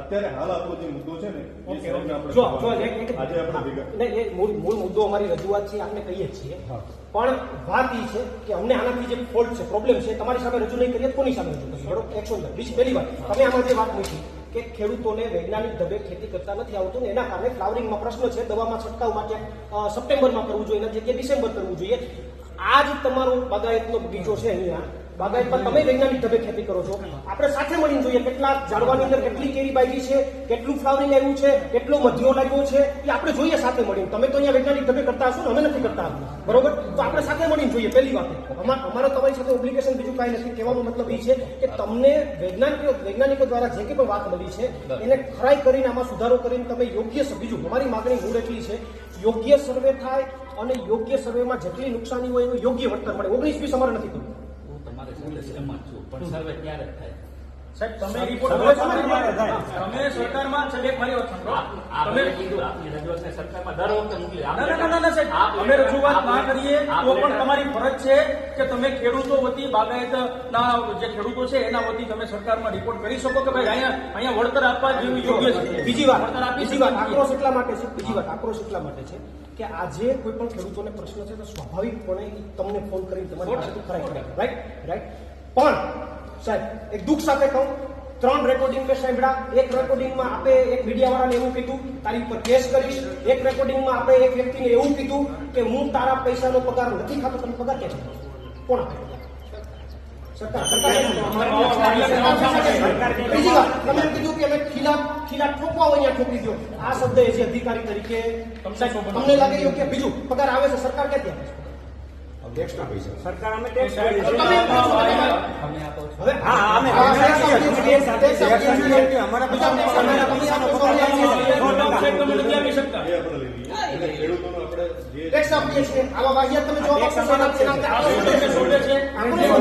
અત્યારે હાલ આપણો જે મુદ્દો છે ને મૂળ. મુદ્દો અમારી રજૂઆત છે આપણે કહીએ છીએ. પણ વાત એ છે કે અમને આનાથી જે ફોલ્ટ છે પ્રોબ્લેમ છે તમારી સામે રજૂ નહીં કરીએ કોની સામે રજૂ કરીએ? બરોબર. એકસો બીજી પહેલી વાત તમે આમાં જે વાત મૂકી કે ખેડૂતોને વૈજ્ઞાનિક ઢબે ખેતી કરતા નથી આવતું ને એના કારણે ફ્લાવરિંગમાં પ્રશ્ન છે દવામાં છંટકાવ માટે સપ્ટેમ્બરમાં કરવું જોઈએ એના જગ્યાએ ડિસેમ્બર કરવું જોઈએ. આ જ તમારો બાગાયતનો બગીચો છે અહીંયા. બાગાયતમાં તમે વૈજ્ઞાનિક ઢબે ખેતી કરો છો. આપણે સાથે મળીને જોઈએ કેટલા ઝાડવાની અંદર કેટલી કેરી બાજી છે કેટલું ફ્લાવરિંગ આવ્યું છે કેટલો મધ્યો લાગ્યો છે એ આપણે જોઈએ સાથે મળીને. તમે તો અહીંયા વૈજ્ઞાનિક ઢબે કરતા હશો ને અમે નથી કરતા બરોબર? તો આપણે સાથે મળીને જોઈએ પહેલી વાત. અમા- અમારો તમારી સાથે ઓબ્લિગેશન બીજું કાંઈ નથી. કહેવાનો મતલબ એ છે કે તમને વૈજ્ઞાનિકો વૈજ્ઞાનિકો દ્વારા જે કંઈ પણ વાત મળી છે એને ખરાઈ કરીને આમાં સુધારો કરીને તમે યોગ્ય બીજું અમારી માગણી મૂળ એટલી છે યોગ્ય સર્વે થાય અને યોગ્ય સર્વેમાં જેટલી નુકસાની હોય એનું યોગ્ય વળતર મળે. ઓગણીસ વીસ અમારે નથી કરવું. સાથે છું પણ સર્વે ક્યારે થાય. સાહેબ તમે રિપોર્ટ સાહેબ મારી વાત સાંભળો. તમે તમે કીધું આપની રજૂઆતને સરકારમાં દર વખતે મોકલી. ના ના ના, ના ના સાહેબ. અમે રજૂઆત ના કરીએ તો પણ તમારી ફરજ છે કે તમે ખેડૂતો વતી બાગાયતના જે ખેડૂતો છે એના વતી તમે સરકારમાં રિપોર્ટ કરી શકો કે ભાઈ અહીંયા અહીંયા વળતર આપવા જેવું યોગ્ય છે. બીજી વાત. વળતર આપી બીજી વાત. આક્રોશ એટલા માટે છે બીજી વાત. આક્રોશ એટલા માટે છે કે આજે કોઈ પણ ખેડૂતોને પ્રશ્ન છે તો સ્વાભાવિકપણે તમને ફોન કરી તમારી રાઈટ રાઈટ પણ સાહેબ એક દુઃખ સાથે કહું ત્રણ રેકોર્ડિંગ મેં સાંભળ્યા. એક રેકોર્ડિંગમાં આપે એક મીડિયાવાળાને એવું કીધું, તારી ઉપર કેસ કરીશ. એક રેકોર્ડિંગમાં આપણે એક વ્યક્તિને એવું કીધું કે, હું તારા પૈસાનો પગાર નથી ખાતો, તમે પગાર ક્યાં કોણ આપે? કીધું કે ખીલા ખીલા ઠોકવા હોય, ત્યાં ઠોકી દો આ શબ્દ એ અધિકારી તરીકે તમને લાગે કે બીજું પગાર આવે છે, સરકાર ક્યાંથી આપે છે? સરકાર અમે ટેક્સ હવે હા, અમે-. અમારા ખેડૂતોનો આપણે આપીએ છીએ. આવા તમે જવાબ આપશો.